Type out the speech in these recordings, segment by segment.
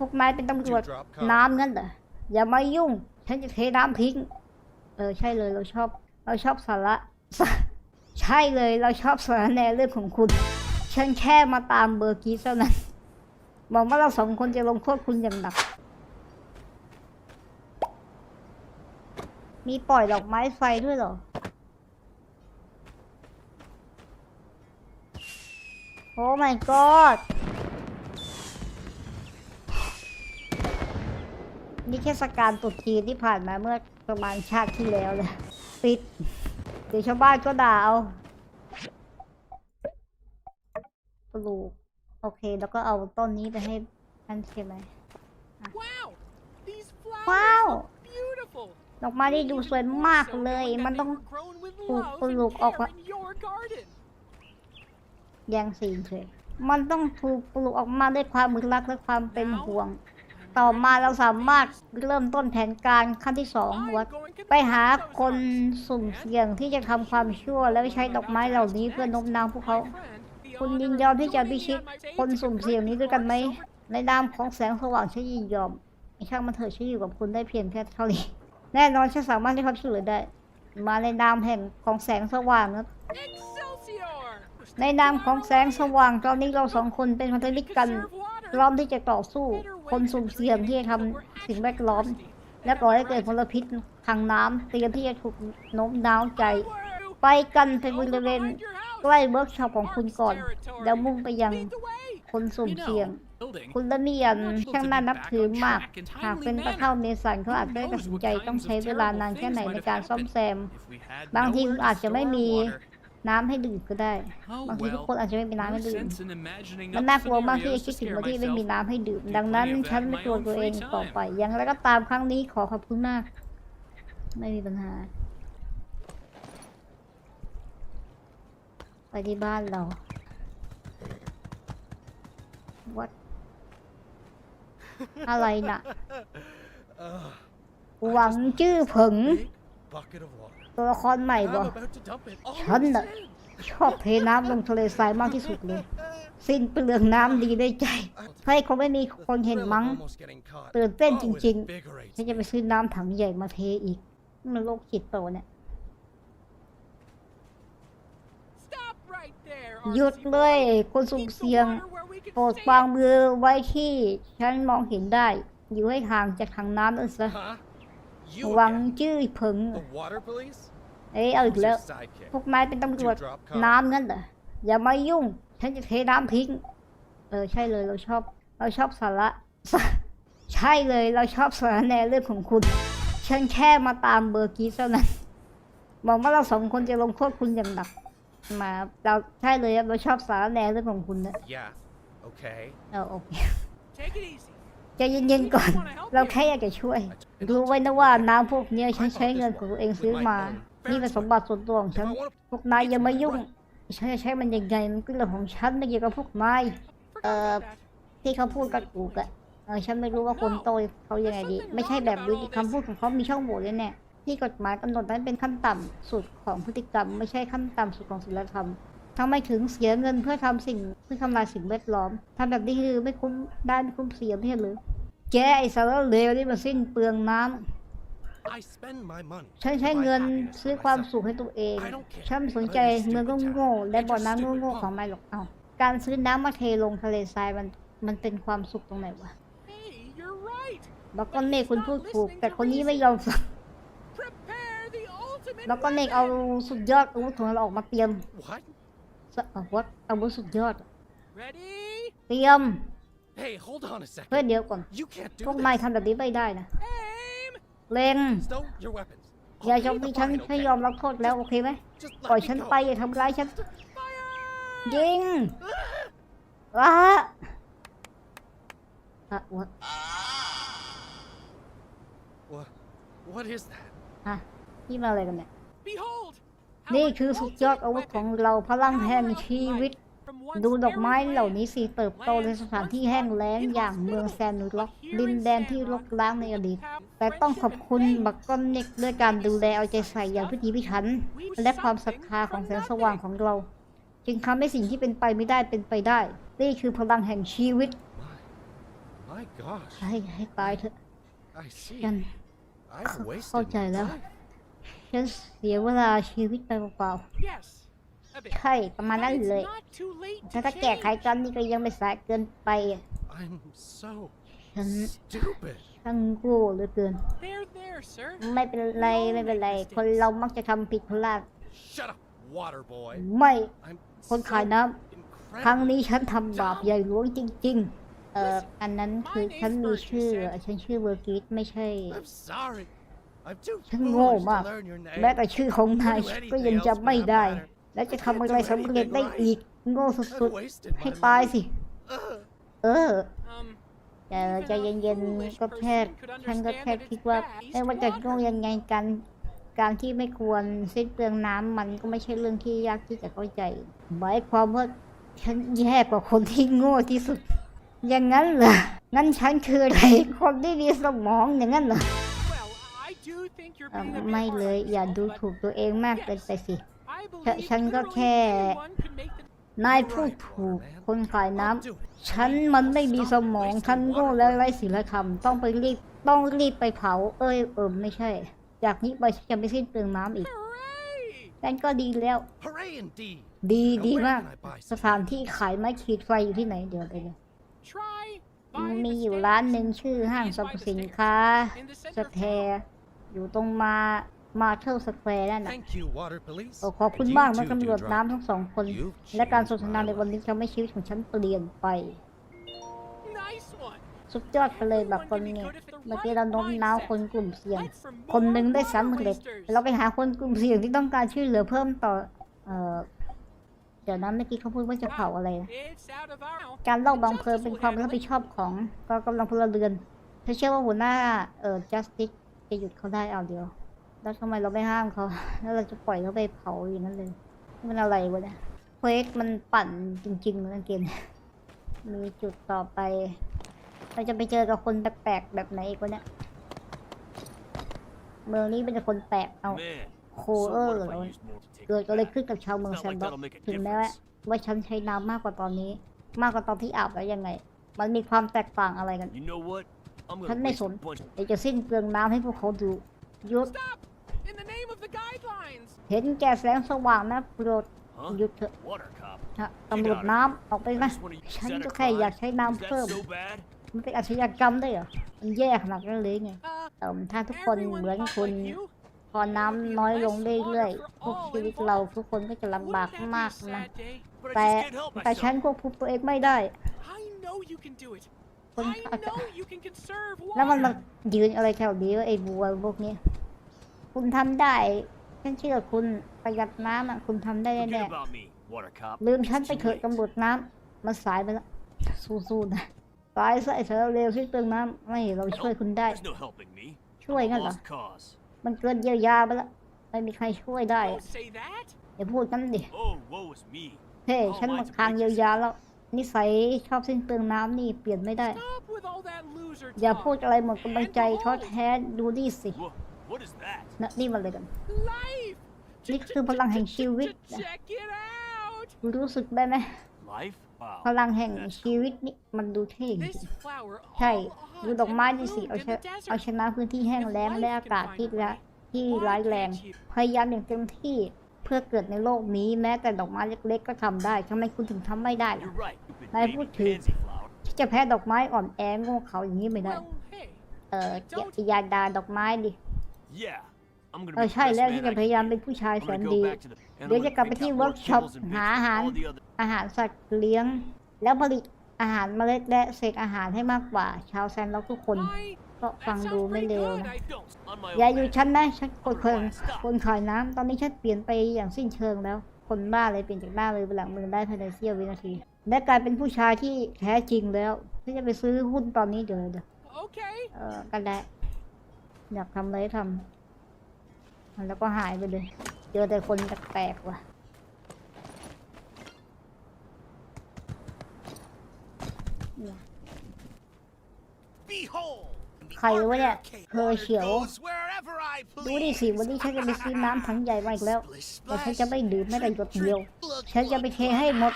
พวกนายเป็นตำรวจน้ำงั้นเหรออย่ามายุ่ง ฉันจะเทน้ำทิ้ง เออใช่เลยเราชอบ เราชอบสาระ ใช่เลยเราชอบสาระแหนเรื่องของคุณ ฉันแค่มาตามเบอร์กี้เท่านั้นบอกว่าเราสองคนจะลงโทษคุณอย่างหนัก มีปล่อยดอกไม้ไฟด้วยเหรอ โอ้ my god เทศกาลตรุษจีนที่ผ่านมาเมื่อประมาณชาติที่แล้วเลยปิดเดี๋ยวชาวบ้านก็ด่าเอาปลูกโอเค แล้วก็เอาต้นนี้ไปให้ท่านใช่ไหม Wow! These Wow. flowers look beautiful. ดอกไม้ที่ดูสวยมากเลย มันต้องปลูกปลูกออกมา in your garden. แย่งซีนเฉยมันต้องถูกปลูกออกมาด้วยความรักและความเป็นห่วง ต่อมาเราสามารถเริ่มต้นแผนการขั้นที่สองว่าไปหาคนสุ่มเสี่ยงที่จะทำความชั่ว แล้วใช้ดอกไม้เหล่านี้เพื่อโน้มน้าวพวกเขา คุณยินยอมที่จะพิชิตคนสุ่มเสี่ยงนี้ด้วยกันไหม ในนามของแสงสว่างฉันยินยอมไอ้ช่างมันเถอะฉันอยู่กับคุณได้เพียงแค่เท่านี้แน่นอนฉันสามารถให้ความช่วยเหลือได้ มาในนามแห่งของแสงสว่างนะ Excelsior! ในนามของแสงสว่างตอนนี้เราสองคนเป็นพันธมิตรกัน พร้อมที่จะต่อสู้ คนสุ่มเสี่ยงที่จะทำสิ่งแวดล้อม และก่อให้เกิดมลพิษทางน้ำเตรียมที่จะถูกโน้มน้าวใจ ไปกันไปบริเวณใกล้เวิร์กช็อปของคุณก่อน แล้วมุ่งไปยังคนสุ่มเสี่ยง คุณละเมียนช่างน่านับถือมาก หากเป็นตะเข้าเมสันเขาอาจได้ตัดสินใจต้องใช้เวลานานแค่ไหนในการซ่อมแซม บางทีคุณอาจจะไม่มี น้ำให้ดื่มก็ได้ บางทีทุกคนอาจจะไม่มีน้ำให้ดื่ม มันน่ากลัวมากที่จะคิดถึงวันที่ไม่มีน้ำให้ดื่ม ดังนั้นฉันไม่กลัวตัวเองต่อไป อย่างไรก็ตามครั้งนี้ขอขอบคุณมาก ไม่มีปัญหา ไปที่บ้านเรา What อะไรน่ะ หวังจื้อผึง bucket of water. ตัวละครใหม่บ I'm อก about to dump it all ฉัน in น่ะ sand. ชอบเทน้ำลงทะเลทรายมากที่สุดเลย สิ้นเปลืองน้ำดีได้ใจ ให้คงไม่มีคนเห็น Thrill of มั้ง almost getting caught. ตื่นเต้น Oh, จริง invigorates ๆฉันจะไปซื้อน้ำถังใหญ่มาเทอีกนี่มันโรคจิตเปล่าวะเนี่ย Stop right there. หยุด Artsy เลย boy. คนสุ่ม Keep the เสี่ยง water where we can โปรด see วาง it. มือไว้ที่ฉันมองเห็นได้ อยู่ให้ห่างจากถังน้ำนั่นซะ Huh? You หวัง again? จื้อผึง The water police? เอ้ยเอาอีก Who's แล้ว your sidekick? พวกนายเป็นตำรวจ Dewdrop cop? น้ำงั้นเหรออย่ามายุ่ง ฉันจะเทน้ำทิ้ง เออใช่เลยเราชอบ เราชอบสาระ ใช่เลยเราชอบสาระแหนเรื่องของคุณ ฉันแค่มาตามเบอร์กี้เท่านั้นบอกว่าเราสองคนจะลงโทษคุณอย่างหนัก มาเราใช่เลยครับเราชอบสาระแหนเรื่องของคุณนะ Yeah. Okay. เออโอเค Take it easy. ใจเย็นๆก่อน เราแค่อยากจะช่วย รู้ไว้นะว่าน้ำพวกเนี้ยฉันใช้เงินของตัวเองซื้อมา นี่เป็นสมบัติส่วนตัวของฉัน If I want พวกนายอย่ามายุ่ง ฉันจะใช้มันยังไงมันก็เรื่องของฉันไม่เกี่ยวกับพวกนาย Forgot Uh, about that. ที่เขาพูดกับกูกอะเออฉันไม่รู้ว่าคนโตเขายังไงดี ไม่ใช่แบบนี้คำพูดของเขามีช่องโหว่เลยแน่ที่กฎหมายกำหนดนั้นเป็นขั้นต่ำสุดของพฤติกรรม ไม่ใช่ขั้นต่ำสุดของศีลธรรมทำไมถึงเสียเงินเพื่อทำสิ่งเพื่อทำลายสิ่งแวดล้อมทำแบบนี้คือไม่คุ้มได้ไม่คุ้มเสียไม่ใช่หรือแกไอ้สารเลวนี่มันสิ้นเปลืองน้ำ I spend my money. ฉัน to ใช้ buy เงิน happiness ซื้อ for ความ myself. สุขให้ตัวเอง I don't care ฉันไม่สนใจ about any เมือง stupid โง่ๆ town. และ They're บ่อ just น้ำ stupid โง่ๆของ pumps. ไม่หรอกเอาการซื้อน้ำมาเทลงทะเลทรายมันมันเป็นความสุขตรงไหนวะ Hey, you're right. แล้วก็เนกคุณพูดถูก แต่คนนี้ไม่ยอมฟัง Prepare the ultimate แล้วก็เนกเอา weapon. สุดยอดอาวุธของเราออกมาเตรียม What? สะอาวุธอาวุธสุดยอด Ready? เตรียม Hey, hold on a เพื่อ second. เดี๋ยวก่อน You can't พว do กนาย this. ทำแบบนี้ไม่ได้นะ Aim. เล็ง Stow your weapons. อย่า I'll โจ pay ม the ตีฉัน fine, ให้ okay? ยอมรับโทษแล้วโอเคไหม Just ปล่อย let ฉัน me ไป go. อย่าทำร้ายฉัน Fire. ยิงว้าอะวะ What? What is that? อะนี่มาอะไรกันเนี่ย Behold. นี่ our คือสุดยอด ultimate อาวุธของ weapon. เราพลังแห่งชีวิต From once ดูดอกไม้ arid เหล่า land. นี้สิเติบโตในสถานที่แห้งแล้งอย่างเมืองแซนนูล็อกดินแดนที่รกร้างในอดีต แต่ต้องขอบคุณบักก้อนเน็กด้วยการดูแลเอาใจใส่อย่างพิถีพิถัน และความศรัทธาของแสงสว่างของเรา จึงทำให้สิ่งที่เป็นไปไม่ได้เป็นไปได้ นี่คือพลังแห่งชีวิต My My gosh. ให้ให้ตายเถอะ I see. ฉัน I've wasted เข้าใจ my แล้ว life. ฉันเสียเวลาชีวิตไปเปล่า Yes. A ๆ bit. ใช่ ประมาณ But นั้น it's เลย not too late แต่ to ถ้าแก้ไข change. กันนี่ก็ยังไม่สายเกินไป I'm so ฉัน stupid. ช่างโง่เหลือเกิน There, there, sir. ไม่เป็นไรไม่เป็นไร คนเรามักจะทำผิดพลาด Shut up, water boy. ไม่ I'm คนขาย so น้ำครั้ง incredible. นี้ฉันทำบาปใหญ่หลวงจริง ๆ เอ่ออันนั้นคือฉันมีชื่อ ฉันชื่อเวอร์กิตไม่ใช่ I'm sorry. I'm too ฉันโง่ foolish มาก to learn your แม้ name. แต่ชื่อของนายก็ยังจำไม่ได้ และจะทำอะไรสำเร็จได้อีก โง่สุด I've wasted ๆให้ my ตาย life. สิ Ugh. เออ Um, แต่ใจเย็นๆก็แค่ฉันก็แค่คิดว่าไม่ว่าจะโง่ยังไงกันการที่ไม่ควรสิ้นเปลืองน้ำมันก็ไม่ใช่เรื่องที่ยากที่จะเข้าใจหมายความว่าฉันแย่กว่าคนที่โง่ที่สุด อย่างนั้นเหรองั้นฉันคืออะไรคนที่มีสมองอย่างนั้นเหรอไม่เลยอย่าดูถูกตัวเองมากเกินไปสิ ฉันก็แค่ anyone could make the นายพูดถูกคนขายน้ I'll do it. ำฉันมันไม่มีสมองฉันโง่และไร้ศีลธรรมต้องไปรีบต้องรีบไปเผา เอ้ยเอิมไม่ใช่ จากนี้ไปฉันจะไม่สิ้นเปลืองน้ำอีก hooray! นั่นก็ดีแล้ว Hooray indeed. ดี Now ดี where มาก can I buy ส some? ถานที่ขายไม้ขีดไฟอยู่ที่ไหนเดี๋ยวไปเลย Try buying มี the อยู่ steaks ร้านหนึ่งชื่อห้างสรรพสินค้า in the ส center of แควร์ town. อยู่ตรงมา มาเทลสแควร์นั่นน่ะ Thank you, water police. โอ้ขอบคุณ And you มากนะ too, ตำรวจ Dewdrop. น้ำทั้งสองคน You've และการส changed นทนา my ในวัน life. นี้ทำให้ชีวิตของฉันเปลี่ยนไป Nice one. สุดยอดไปเลยแบบคนนี้เมื่อกี้เราโน้มน้าวคนกลุ่มเสี่ยง คนหนึ่งได้สำเร็จเราไปหาคนกลุ่มเสี่ยงที่ต้องการช่วยเหลือเพิ่มต่อ เอ่อเดี๋ยวนั้นเมื่อกี้เขาพูดว่าจะเผาอะไรนะ It's out of our การลอบวางเพลิงเป็นความรับผิดชอบของกองกำลังพลเรือนเธอเชื่อว่าหัวหน้าเอ่อ justice จะหยุดเขาได้เอาเดียว แล้วทำไมเราไม่ห้ามเขาแล้วเราจะปล่อยเขาไปเผาอย่างนั้นเลยมันอะไรวะเนี่ยเควสมันปั่นจริงๆนะเกมมีจุดต่อไป เราจะไปเจอกับคนแปลกๆแบบไหนอีกวะเนี่ยเมืองนี้เป็นแต่คนแปลกเอา Man, โค so เออ what ร์ if เหร I อ use more to take เกิด it อะไร back? ขึ้นกับชาวเมือง Felt แซน like บ็อก that'll make a ถึงแม้ว่า difference. ว่าฉันใช้น้ำมากกว่าตอนนี้ มากกว่าตอนที่อาบแล้วยังไง มันมีความแตกต่างอะไรกัน You know what? I'm ฉัน gonna ไม่ waste ส a น bunch. เดี๋ยวจะสิ้นเปลืองน้ำให้พวกเขาดูหยุด Stop! In the name of the guidelines. เห็นแก่แสงสว่างนะโปรด Huh? หยุดเถอะ Water cop. ฮะตำรวจน้ำออกไป I นะ just wanna use ฉัน that ก็ a แค่อยาก crime? ใช้ Is น้ำเพิ่ม that so bad? มันเป็นอาชญากรรมได้เหรอมันแย่ขนาดนั้นเลยไง Uh, เอ่อถ้าทุกคน everyone เหมือน thought คุณ like you. พอน้ำน้อยลงเรื่อยๆพวกชีวิตเราทุกคนก็จะลำบาก Wouldn't that มาก be a นะ sad day? But I แต่ just can't help แต่ฉัน myself. ควบคุมตัวเองไม่ได้ I know you can do it. คน I know you can conserve แล้วมันมา water. ยืนอะไรแถวนี้วะไอ้บัวพวกนี้ คุณทำได้ ฉันเชื่อคุณประหยัดน้ำอะคุณทำได้ Forget แน่ about me, water cop. ๆลืมฉันไป It's เถ too อะ late. ตำรวจน้ำมันสายไปแล้วสู้ๆนะตายซะไอ้เธอเร็วที่เติมน้ำไม่เราช่วยคุณได้ There's no helping me. ช่วย I'm งั้น a เหรอ lost cause. มันเกินเยียวยาไปแล้วไม่มีใครช่วยได้ Don't say that. อย่าพูดกันดิ Oh, woe is me. เฮ้ฉันหมดทางเยียวยาแล้ว นิสัยชอบสิ้นเปลืองน้ำนี่เปลี่ยนไม่ได้ Stop with all that loser อย่า talk. พูดอะไรหมดกำลังใจท้อแท้ดูนี่สิ Wha- What is that? นะนี่มันเลยกัน Life. นี่คือพลังแห่งชีวิต Check it out. รู้สึกได้ไหม Life? พ Wow. ลังแห่งชีวิตนี่มันดูเท่จ This ริง flower ใช่ all ดูดอกไม้ดิสิ bloomed เอา in ชนะ the desert. เอาชนะพื้นที่แห้งแล้งและอากาศที่ละที่ร้ายแรง พยายามอย่างเต็มที่เพื่อเกิดในโลกนี้แม้แต่ดอกไม้เล็ก ๆ ก็ทำได้ทำไมคุณถึงทำไม่ได้ล่ะ You're right. You've been Này, baby phút thì- pansy flower. ที่จะแพ้ดอกไม้อ่อนแอโง่เขาอย่างนี้ไม่ได้ Well, hey, เอออย่าอย่าด่าดอกไม้ดิ Yeah. I'm gonna เอ be อ the ใช่ best แล้ว man ที่ I จะพ can ยายาม be. เป็นผู้ชาย I'm แส gonna น go ดี back to the- and I'm เดี๋ยวจะ gonna กลับไป print ที่ out เวิ more ร์กช็อป kibbles and bits หาอาหาร for all the other อาหารสัตว์เลี้ยง แล้วผลิตอาหารเมล็ดและเศษอาหารให้มากกว่า ชาวแซนล็อกทุกคน why? ก็ฟัง That ดู sounds ไม่ pretty เร็ว good. นะ I Don't. On my อย่า own อยู่ back. ฉันนะฉันคนคนคนขายน้ำตอนนี้ฉันเปลี่ยนไปอย่างสิ้นเชิงแล้ว คนบ้าเลยเปลี่ยนจากหน้าเลยเป็นหลังมือได้ภายในเสี้ยววินาทีและกลายเป็นผู้ชายที่แท้จริงแล้วที่จะไปซื้อหุ้นตอนนี้เดี๋ยวเดี๋ยว Okay. เออกันได้ อยากทำอะไรทำแล้วก็หายไปเลย เจอแต่คนแปลกๆว่ะใครวะเนี่ยเธอเฉียว ดูดิสิวันนี้ฉันจะไปซื้อน้ำถังใหญ่มาอีกแล้ว แต่ฉันจะไม่ดื่มแม้แต่หยดเดียว ฉันจะไปเทให้หมดด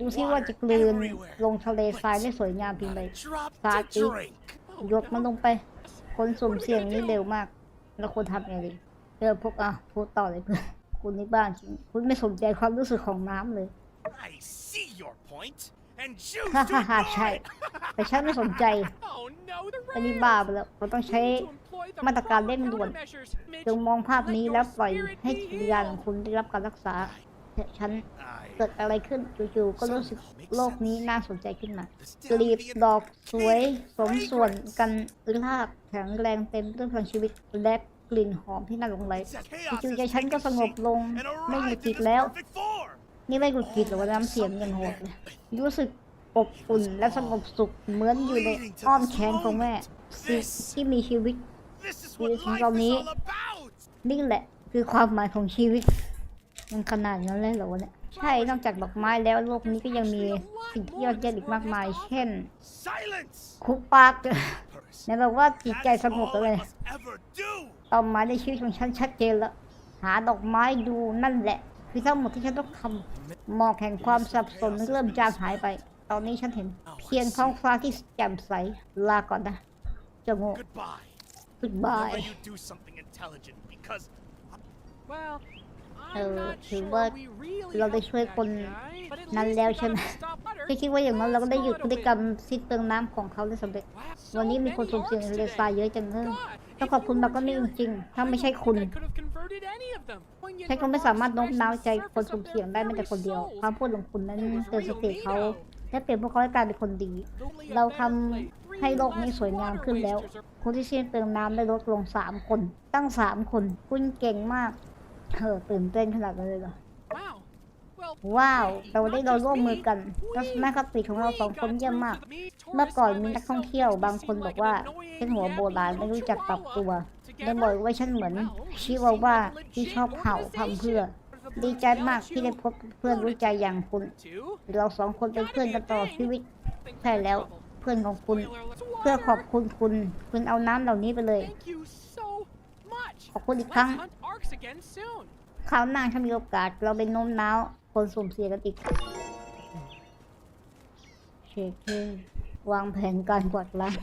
ดูซิว่าจะกลืนลงทะเลทรายได้สวยงามเพียงใด Drop Start the it. drink. ห ยดมันลงไป คนสุ่มเสี่ยงนี้เร็วมาก แล้วควรทำยังไงดีเออพวกอะพูดต่อเลยเพื่อนคุณนี่บ้านจริงคุณไม่สนใจความรู้สึกของน้ำเลย I see your point and choose ฮ่า to ฮ่าฮ่า ignore ใช่ it. แต่ฉันไม่สนใจ Oh no, the อันนี้ rails! บ้าไปแล้วเราต้องใช้ To employ the มาตรการ proper เร่งด่วน countermeasures, Mitch. จงมองภาพนี้แล้วปล่อย Let your ให้ spirit จิต be วิญญาณของ healed. คุณได้รับการรักษา แต่ฉัน I เกิดอะไรขึ้นจู่ๆก็รู้สึกโลกนี้น่าสนใจขึ้นมา Still กลีบ the ดอกสวยสมส่วน fragrance. กันรากแข็งแรงเต็มด้วยพลังชีวิตและกลิ่นหอมที่น่าหลงไหล Chaos จู่ has ๆใจฉันก็ taken สงบ shape ลง and ไม่หงุด arrived หงิ in ด its แล้ว perfect form. นี่ไม่หงุดหงิดหรอกว่าน้ำเสียงยังโหดเลยรู้สึกอบอุ่นและสงบสุขเหมือนอยู่ในอ้อมแขนของแม่สิ่งที่มีชีวิต This is Yes, what life tell me. is all about. นี่แหละคือความหมายของชีวิต มันขนาดนั้นเลยเหรอวะเนี่ยใช่ นอกจากดอกไม้แล้วโลกนี้ก็ยังมีสิ่งที่ยอดเยี่ยมอีกมากมาย เช่น Silence. คุกปากในบอกว่าจิตใจ That's สงบ all เล I ย must ever do. เป้าหมายในชีวิตของฉันชัดเจนแล้ว หาดอกไม้ดูนั่นแหละ คือทั้งหมดที่ฉันต้องทำหมอกแห่งความสับสนเริ่มจางหายไป ตอนนี้ฉันเห็น เพียงท้องฟ้าที่แจ่มใส ลาก่อนนะเจะโง่ Goodbye. Goodbye Whenever you do something intelligent, because Well, เอ I'm อ not ถือ sure ว่า we really เราได้ helped ช่วย that คน guy, but at นั้น least แล้ว we ใช่ไหม got him to stop water. ที่คิดว่าอย่างนั้นเราก็ได้หยุด Let's พฤ call ติ it a กรรม win. สิ้นเปลืองน้ำของเขาได้สำเร็จ Wow, วัน so นี้มีคน many สุ่มเสี่ยง arcs ทะเลทราย today. เยอะจังเลย God, ต้อง if ขอบคุณ you มากก็ weren't นี่จ here, ริงๆถ้า I ไม่ don't ใช่ think คุณ I could have converted any of them. Poignant ฉันคงไม่สามารถโน้ม remarks น้าวใจ scratched the คนสุ่ม surface เสี่ยง of ได้ their แม้แต่คนเดียว very ความพูดของคุณนั้น It was เตือนสติ real เขา neato. และเปลี่ยนพวกเขาให้กลายเป็นคนดี Only a เรา better ทำ place. ให้ Three โลกนี้ less สวยงาม water ขึ้นแล้ว wasters are คนที่สิ้นเปลืองน้ำได้ลดลงสามคน ตั้งสามคน คุณเก่งมาก เธอตื่นเต้นขนาดนั้นเลยเหรอ Wow. Well, ว้าว hey, แต่วันนี้ not เรา just ร่วม me. มือกันทัศนคติของเราสองคนเยี่ยมมาก เมื่อก่อนมีนักท่องเที่ยวบางคนบอกว่าฉันหัวโบราณไม่รู้จักปรับตัวได้บอกว่าฉันเหมือน ชิวาว่าที่ชอบเห่าทำเพื่อ ดีใจมากที่ได้พบเพื่อนรู้ใจอย่างคุณ เราสองคนเป็นเพื่อนกันตลอดชีวิตใช่แล้วเพื่อนของคุณ เพื่อขอบคุณคุณ คุณเอาน้ำเหล่านี้ไปเลย Thank you so much. ขอบคุณอีกครั้ง Let's hunt arcs again soon. คราวหน้าถ้ามีโอกาส เราไปโน้มน้าวคนสุ่มเสียกันอีกเชคเวางแผนการกวาดล้าง